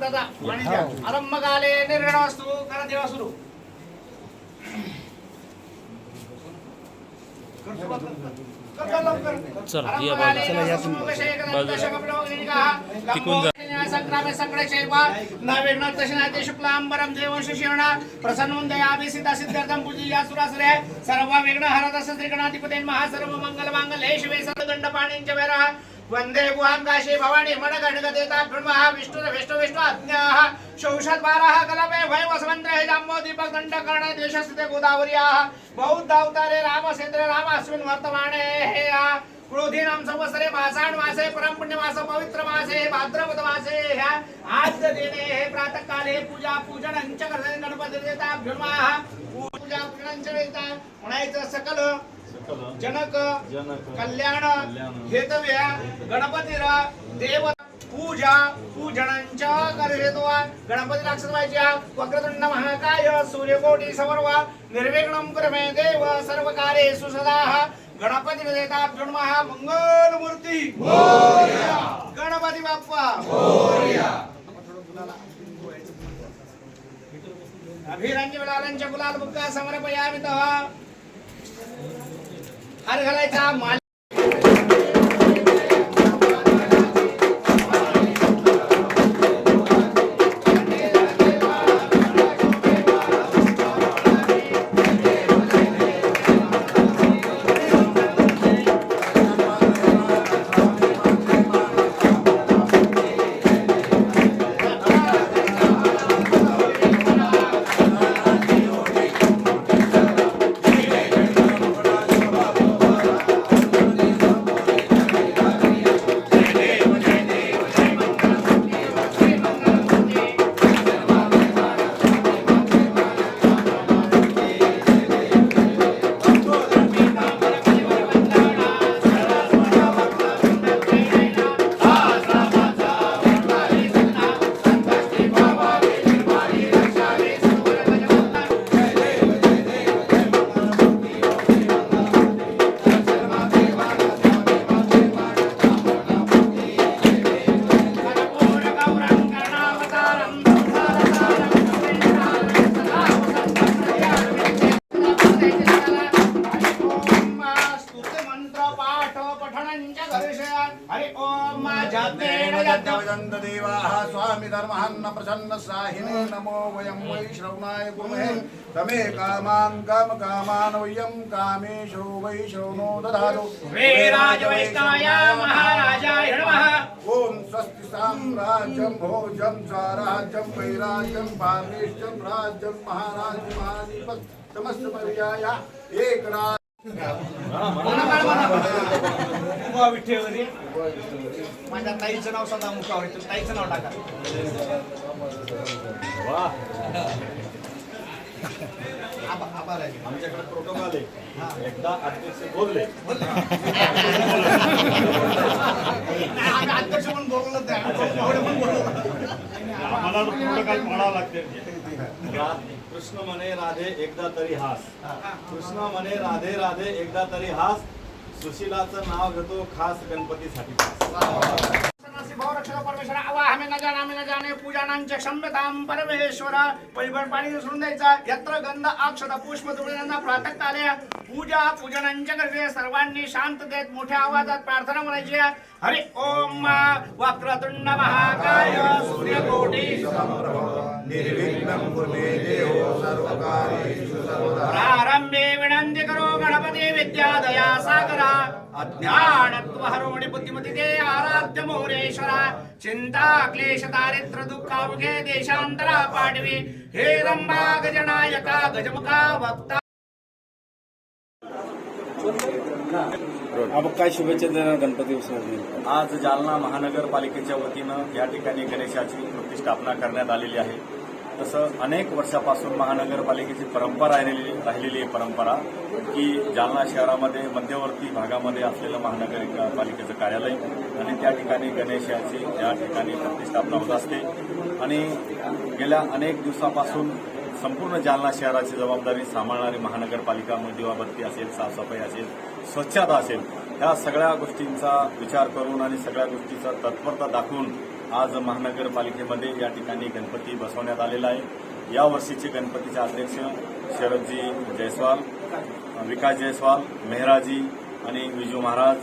दादा पाणी द्या. आरंभकाले निर्गण वस्तू करा देवा सुरू. सर्व विघ्न हरदस श्रीगणाधिपतेन महासर्व मंगल मांगल्ये शिवे सदगंड पाणींच वैरः वंदे गुहां काशी भवानी मन गणगदेता ब्रह्मः विष्णु विष्णु विष्णु अज्ञाः शौषध बारः कलपे भय वसवंत्र हे दीपक दंड कर्ण देशस्थिते गोदावर्याः। बौद्ध अवतारे राम सेंद्र राम अस्मिन् वर्तमाने हे आ। क्रोधीनाम संवत्सरे मासाण मासे परम पुण्य मास पवित्र मासे भाद्रपद मासे ह्या आज दिने हे प्रातः काले पूजा पूजन अंच करते देता पूजा पूजनांच देता म्हणायचं सकल जनक कल्याण हेतव्य गणपतीला देव पूजा पूजनांच्या करतो गणपती राक्षसवाच्या वक्रतुंड महाकाय सूर्यकोटी समर्व. निर्विघ्नं कुरमे देव सर्व कार्येषु सदा. गणपती देता महा मंगल मूर्ती गणपती बाप्पा. अभिरंज गुलाल बुक्का समर्पयामित. तव हार घालायचा माल देवाः स्वामी धर्महन्न प्रसन्न साहिने नमो वयं वै श्रवणाय कुर्महे तमे कामान् काम कामान् वयं कामेशो वै श्रवणो ददातु। वीराज वैष्णवाय महाराजाय नमः। ॐ स्वस्ति साम्राज्यं भोजं स्वराज्यं वैराज्यं पार्मेष्ट्यं राज्यं महाराज्यं महादीपक समस्त पर्याय एक विठ्ठल माझ्या ताईचं नाव सदा विठ्ठल ताईचं नाव टाका. आमच्याकडे प्रोटोकॉल आहे. एकदा अध्यक्ष बोलले. अध्यक्ष म्हणून बोलवलं. आम्हाला प्रोटोकॉल पाळावं लागते. कृष्ण म्हणे राधे एकदा तरी हास. कृष्ण म्हणे राधे राधे एकदा तरी हास. सुशिलाचं नाव घेतो खास गणपतीसाठी. परमेश्वर आवा आम्ही न आम्ही न जाणे क्षम्यताम परमेश्वर परिभर पाणी सोडून द्यायचा यत्र गंध पुष्प पूजा पूजनांच्या करते सर्वांनी शांत देत मोठ्या आवाजात प्रार्थना म्हणायची हरि ओम वक्रतुंड महाकाय सूर्यकोटी निर्विघ्नं कुर्मे देवो सर्वकार्येषु सर्वदा अज्ञानत्व हरोणि बुद्धिमती ते आराध्य मोरेश्वरा चिंता क्लेश दारिद्र दुःखामुखे देशांतरा पाडवी हे रंबा गजनायका गजमुखा वक्ता। काय शुभेच्छा देणार गणपती उत्सवासाठी आज जालना महानगरपालिकेच्या वतीनं या ठिकाणी गणेशाची प्रतिष्ठापना करण्यात आलेली आहे. तसं अनेक वर्षापासून महानगरपालिकेची परंपरा राहिलेली राहिलेली आहे परंपरा की जालना शहरामध्ये मध्यवर्ती भागामध्ये असलेलं महानगरपालिकेचं कार्यालय आणि त्या ठिकाणी गणेशाची या ठिकाणी प्रतिष्ठापना होत असते. आणि गेल्या अनेक दिवसापासून संपूर्ण जालना शहराची जबाबदारी सांभाळणारी महानगरपालिका दिवाबत्ती असेल साफसफाई असेल स्वच्छता असेल ह्या सगळ्या गोष्टींचा विचार करून आणि सगळ्या गोष्टीचा तत्परता दाखवून आज महानगरपालिकेमध्ये या ठिकाणी गणपती बसवण्यात आलेला आहे. या वर्षीचे गणपतीचे अध्यक्ष शरदजी जयस्वाल विकास जयस्वाल मेहराजी आणि विजू महाराज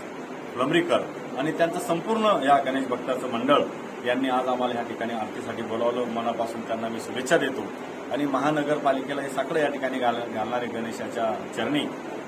फुलंब्रीकर आणि त्यांचं संपूर्ण या गणेश भक्ताचं मंडळ यांनी आज आम्हाला या ठिकाणी आरतीसाठी बोलावलं. मनापासून त्यांना मी शुभेच्छा देतो. आणि महानगरपालिकेला हे साकडं या ठिकाणी घाल घालणारे गणेशाच्या चरणी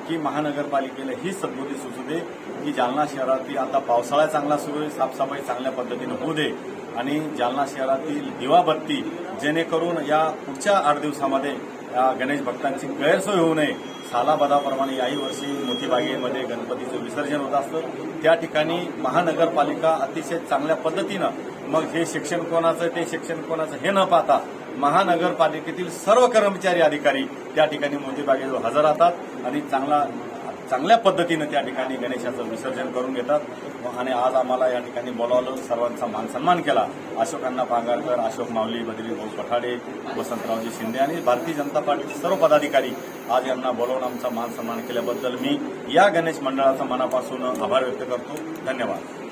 की महानगरपालिकेला ही सद्बुद्धी सुचू दे की जालना शहरातील आता पावसाळा चांगला सुरू आहे साफसफाई चांगल्या पद्धतीनं होऊ दे. आणि जालना शहरातील दिवाबत्ती जेणेकरून या पुढच्या आठ दिवसामध्ये या गणेश भक्तांची गैरसोय होऊ नये. सालाबदाप्रमाणे याही वर्षी मोतीबागेमध्ये गणपतीचं विसर्जन होत असतं. त्या ठिकाणी महानगरपालिका अतिशय चांगल्या पद्धतीनं मग हे शिक्षण कोणाचं ते शिक्षण कोणाचं हे न पाहता महानगरपालिकेतील सर्व कर्मचारी अधिकारी त्या ठिकाणी मोतीबागेजवळ हजर राहतात आणि चांगला चांगल्या पद्धतीनं त्या ठिकाणी गणेशाचं विसर्जन करून घेतात. आणि आज आम्हाला या ठिकाणी बोलावलं सर्वांचा मान सन्मान केला. अशोकांना पांगारकर अशोक माऊली बदली भाऊ पठाडे वसंतरावजी शिंदे आणि भारतीय जनता पार्टीचे सर्व पदाधिकारी आज यांना बोलावून आमचा मान सन्मान केल्याबद्दल मी या गणेश मंडळाचा मनापासून आभार व्यक्त करतो. धन्यवाद.